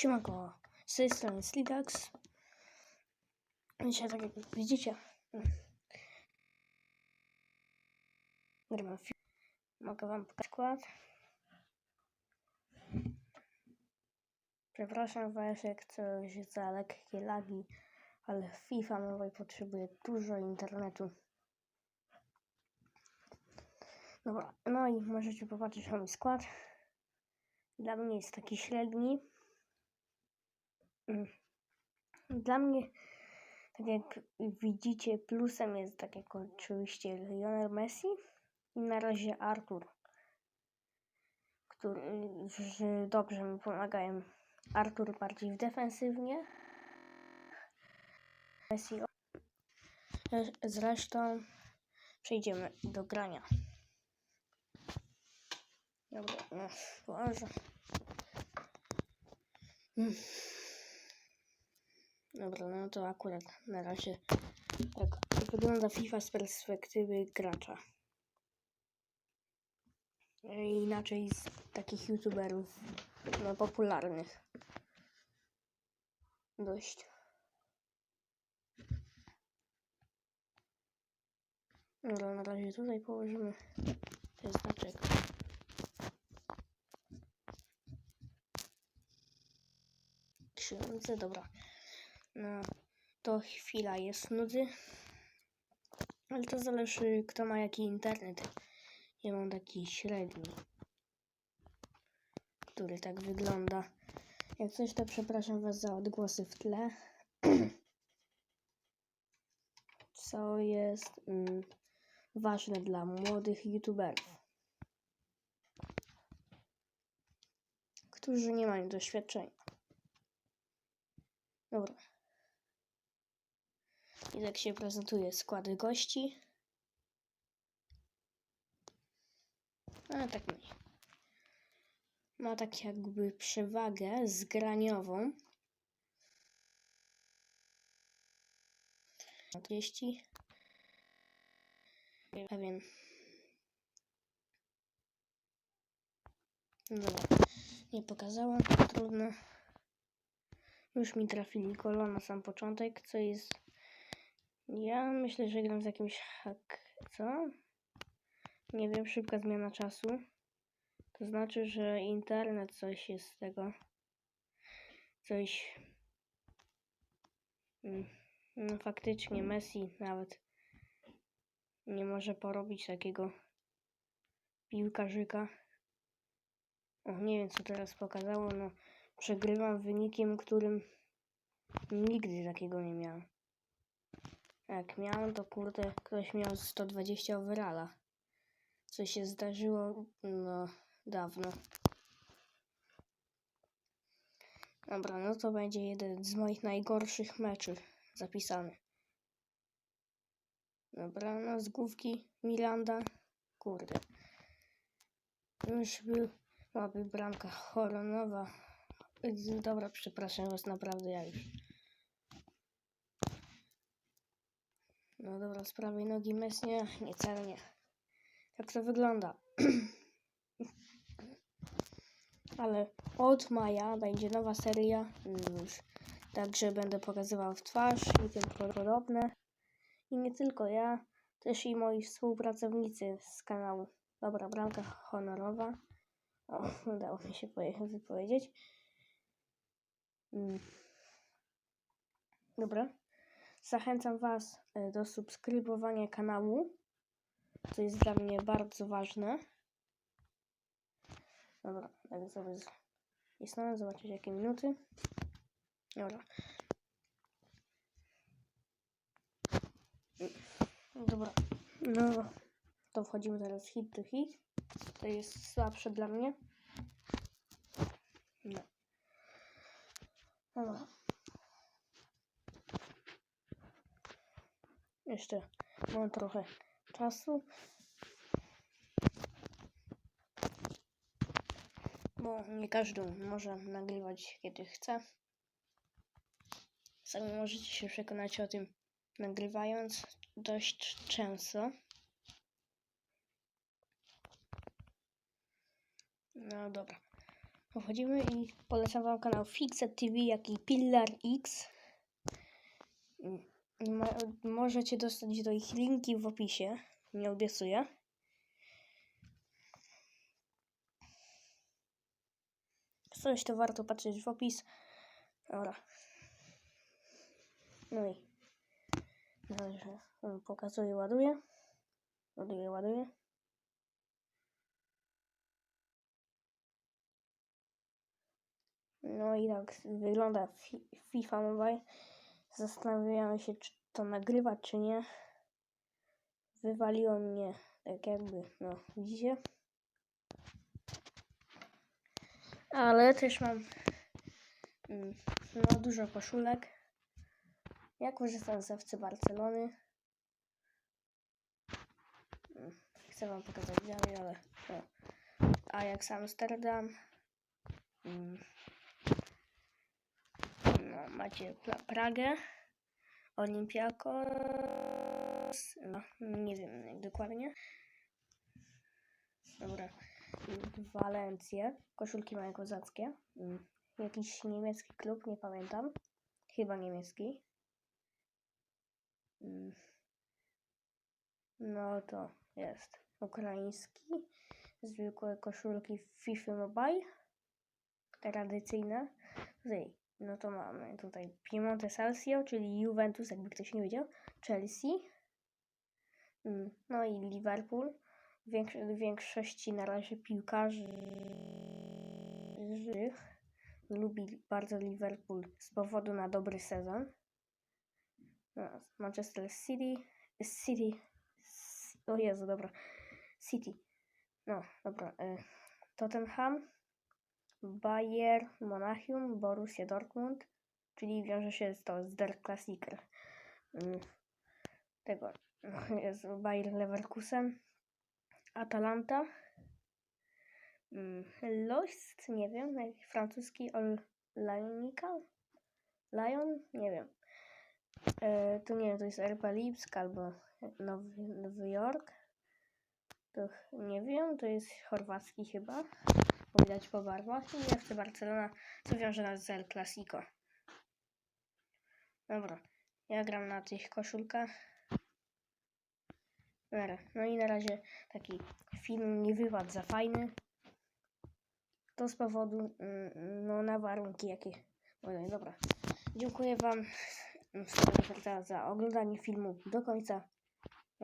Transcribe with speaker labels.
Speaker 1: Siemanko, z tej strony Slidax. Dzisiaj, tak jak widzicie, mm, gramy film. Mogę wam pokazać skład. Przepraszam was, jak coś za lekkie lagi, ale FIFA nowej potrzebuje dużo internetu. Dobra, no i możecie popatrzeć na mój skład. Dla mnie jest taki średni. Mm. Dla mnie, tak jak widzicie, plusem jest tak jak oczywiście Lionel Messi i na razie Artur, który że dobrze mi pomagają. Artur bardziej defensywnie. Messi. Zresztą przejdziemy do grania. Dobra, no, Boże. Mm. Dobra, no to akurat na razie tak wygląda FIFA z perspektywy gracza. Inaczej z takich youtuberów no, popularnych. Dość. Dobra, na razie tutaj położymy ten znaczek. Książce, dobra. No, to chwila jest nudy. Ale to zależy, kto ma jaki internet. Ja mam taki średni, który tak wygląda. Jak coś, to przepraszam Was za odgłosy w tle. Co jest mm, ważne dla młodych youtuberów, którzy nie mają doświadczenia. Dobra. I tak się prezentuje skład gości. A tak nie. Ma tak jakby przewagę zgraniową. 30. Pewien. Dobra. Nie pokazałam. Trudno. Już mi trafili kola na sam początek, co jest... Ja myślę, że gram z jakimś hak... Co? Nie wiem, szybka zmiana czasu. To znaczy, że internet coś jest z tego. Coś... Mm, No faktycznie Messi nawet nie może porobić takiego piłkarzyka. O, nie wiem co teraz pokazało, no przegrywam wynikiem, którym nigdy takiego nie miałem. Jak miałem, to kurde, ktoś miał 120 overalla. Co się zdarzyło, no, dawno. Dobra, no to będzie jeden z moich najgorszych meczów zapisany. Dobra, no z główki Miranda. Kurde. Już był, byłaby bramka choronowa. Dobra, przepraszam was, naprawdę ja już. No dobra, z prawej nogi mesnie, niecelnie. Jak to wygląda? Ale od maja będzie nowa seria już. Także będę pokazywał w twarz i tym podobne. I nie tylko ja, też i moi współpracownicy z kanału. Dobra, bramka honorowa. O, udało mi się wypowiedzieć. Mm. Dobra. Zachęcam Was e, do subskrybowania kanału, co jest dla mnie bardzo ważne. Dobra, tak sobie z- jest zobaczyć jakie minuty. Dobra. Dobra, no to wchodzimy teraz hit to hit. To jest słabsze dla mnie. No. Dobra. Jeszcze mam trochę czasu. Bo nie każdy może nagrywać kiedy chce. Sami możecie się przekonać o tym nagrywając dość często. No dobra. Wchodzimy i polecam wam kanał Fixed TV, jak i Pillar X. Ma, możecie dostać do ich linki w opisie. Nie obiecuję. Coś to warto patrzeć w opis. Dobra. No i Dobrze, mm, pokazuję, ładuję. Ładuję, ładuję. No i tak wygląda fi- FIFA Mobile. Zastanawiamy się, czy to nagrywać, czy nie. Wywaliło mnie tak jakby, no widzicie? Ale też mam mm, no, dużo koszulek. Ja korzystam z FC Barcelony. Mm, Chcę wam pokazać dalej, ale no. Ajax Amsterdam. Mm. Macie pra- Pragę, Olympiakos, no nie wiem dokładnie. Dobra, Walencję, koszulki mają kozackie. Mm, Jakiś niemiecki klub, nie pamiętam. Chyba niemiecki. Mm. No to jest ukraiński. Zwykłe koszulki FIFA Mobile. Tradycyjne. Tutaj, no to mamy tutaj Piemonte Salsio, czyli Juventus, jakby ktoś nie wiedział. Chelsea. Mm, No i Liverpool. W większości na razie piłkarzy lubi bardzo Liverpool z powodu na dobry sezon. No, Manchester City, City, o Jezu, dobra, City, no, dobra, y, Tottenham, Bayer, Monachium, Borussia Dortmund, czyli wiąże się to z Der Klassiker. Mm, Tego, jest Bayer Leverkusen, Atalanta, mm, Lost, nie wiem, francuski Lionika, Lion, nie wiem. E, to nie wiem, to jest RP Lipsk albo Nowy, Nowy Jork. To nie wiem, to jest chorwacki chyba. Widać po barwach. I FC Barcelona, co wiąże nas z El Clasico. Dobra, ja gram na tych koszulkach. Dobra, No i na razie taki film nie wypadł za fajny. To z powodu, mm, no na warunki jakie. No, dobra. Dziękuję Wam reportaża za oglądanie filmu do końca.